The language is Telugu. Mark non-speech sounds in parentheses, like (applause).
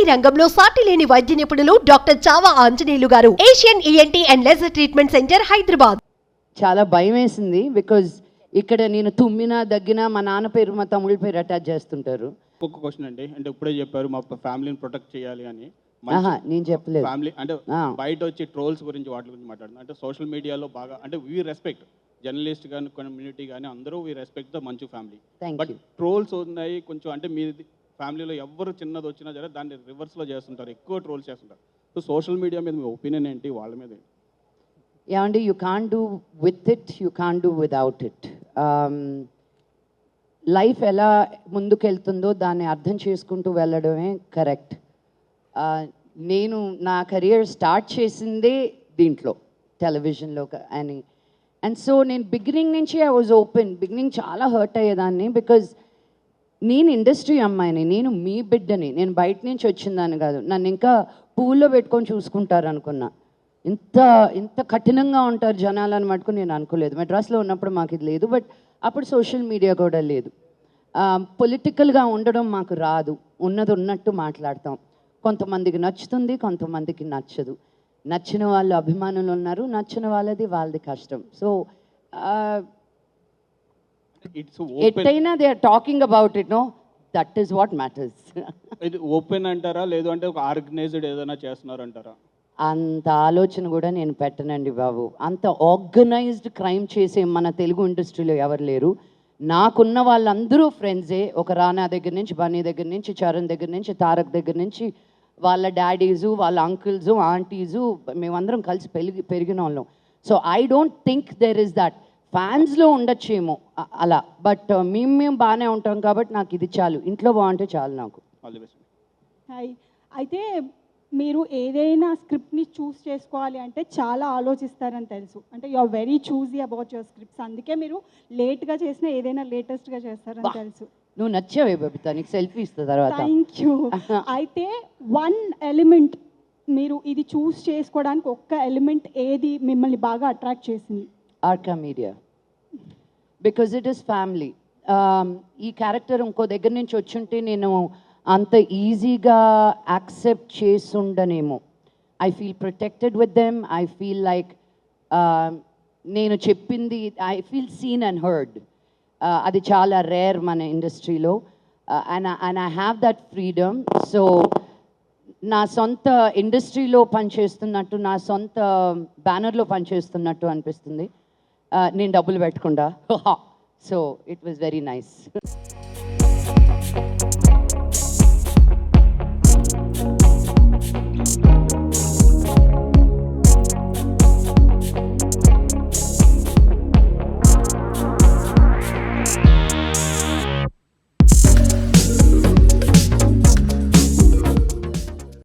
ఈఎన్టీ రంగంలో సాటి లేని వైద్య నిపుణులు doctor Chava Anjaneyulu garu. Asian ENT and laser treatment centre Hyderabad. చాలా భయం వేసింది బికాజ్ ఇక్కడ నేను తుమ్మినా దగ్గినా మా నాన్న పేరు మా తమ్ముళ్ళ పేరు అటాచ్ చేస్తుంటారు. ఒక్క క్వశ్చన్ అండి. అంటే ఇప్పుడే చెప్పారు మా ఫ్యామిలీని ప్రొటెక్ట్ చేయాలి అని. ఆహా నేను చెప్పలేదు. ఫ్యామిలీ అంటే ఆ. బయట వచ్చి ట్రోల్స్ గురించి వాటి గురించి మాట్లాడుతున్నారు అంటే సోషల్ మీడియాలో బాగా అంటే వీ రెస్పెక్ట్ జర్నలిస్ట్ కానీ కమ్యూనిటీ కానీ అందరూ we respect the Manchu family but trolls ఉన్నాయి కొంచెం అంటే మీ ఫ్యామిలీలో ఎవరు చిన్నది వచ్చినా సరే దాన్ని రివర్స్లో చేస్తుంటారు ఎక్కువ ట్రోల్ చేస్తుంటారు. సో సోషల్ మీడియా మీద మీ ఒపీనియన్ ఏంటి? వాళ్ళ మీద ఏంటి? ఏమండి you can do with it you can do without it life ఎలా ముందుకెళ్తుందో దాన్ని అర్థం చేసుకుంటూ వెళ్ళడమే కరెక్ట్ uh, నేను నా కెరియర్ స్టార్ట్ చేసిందే దీంట్లో టెలివిజన్లో అని. అండ్ సో నేను బిగినింగ్ నుంచి ఐ వాజ్ ఓపెన్ బిగినింగ్ చాలా హర్ట్ అయ్యేదాన్ని బికాజ్ నేను ఇండస్ట్రీ అమ్మాయిని నేను మీ బిడ్డని నేను బయట నుంచి వచ్చిందాన్ని కాదు నన్ను ఇంకా పూల్లో పెట్టుకొని చూసుకుంటారు అనుకున్నా ఇంత ఇంత కఠినంగా ఉంటారు జనాలు అని మటుకు నేను అనుకోలేదు. మెడ్రాస్లో ఉన్నప్పుడు మాకు ఇది లేదు బట్ అప్పుడు సోషల్ మీడియా కూడా లేదు. పొలిటికల్గా ఉండడం మాకు రాదు. ఉన్నది ఉన్నట్టు మాట్లాడతాం. కొంతమందికి నచ్చుతుంది కొంతమందికి నచ్చదు. నచ్చిన వాళ్ళు అభిమానులు ఉన్నారు నచ్చిన వాళ్ళది వాళ్ళది కష్టం. So ఎట్టయినా they are talking about it no that is what matters ఇది ఓపెన్ అంటారా? లేదు అంటే ఒక ఆర్గనైజ్డ్ ఏదైనా చేస్తున్నారు అంటారా అంత ఆలోచన కూడా నేను పెట్టనండి బాబు. అంత ఆర్గనైజ్డ్ క్రైమ్ చేసే మన తెలుగు ఇండస్ట్రీలో ఎవరు లేరు. నాకున్న వాళ్ళందరూ ఫ్రెండ్సే ఒక రానా దగ్గర నుంచి బన్నీ దగ్గర నుంచి చరణ్ దగ్గర నుంచి తారక్ దగ్గర నుంచి వాళ్ళ డాడీసు వాళ్ళ అంకుల్స్ ఆంటీసు మేమందరం కలిసి పెరిగి పెరిగిన వాళ్ళం. So I don't think there is that ఫ్యాన్స్లో ఉండొచ్చేమో అలా. బట్ మేము మేము బాగానే ఉంటాం కాబట్టి నాకు ఇది చాలు. ఇంట్లో బాగుంటే చాలు నాకు. హాయ్ అయితే మీరు ఏదైనా స్క్రిప్ట్ని చూస్ చేసుకోవాలి అంటే చాలా ఆలోచిస్తారని తెలుసు. అంటే you are very choosy about your scripts. అందుకే మీరు లేట్గా చేసిన ఏదైనా లేటెస్ట్గా చేస్తారని తెలుసు. నువ్వు నచ్చావే బబితా నీకు సెల్ఫీ ఇస్తా తర్వాత. థ్యాంక్ యూ (laughs) అయితే వన్ ఎలిమెంట్ మీరు ఇది చూస్ చేసుకోవడానికి ఒక్క ఎలిమెంట్ ఏది మిమ్మల్ని బాగా అట్రాక్ట్ చేసింది? Arka media because it is family ఈ క్యారెక్టర్ ఇంకో దగ్గర నుంచి వచ్చుంటే నేను అంత ఈజీగా accept చేసుండనేమో. I feel protected with them I feel like నేను చెప్పింది I feel seen and heard అది చాలా రేర్ మన ఇండస్ట్రీలో and and I have that freedom so నా సొంత ఇండస్ట్రీలో పనిచేస్తున్నట్టు నా సొంత um, బ్యానర్లో పనిచేస్తున్నట్టు అనిపిస్తుంది. నేను డబ్బులు పెట్టకుండా. (laughs) So it was very nice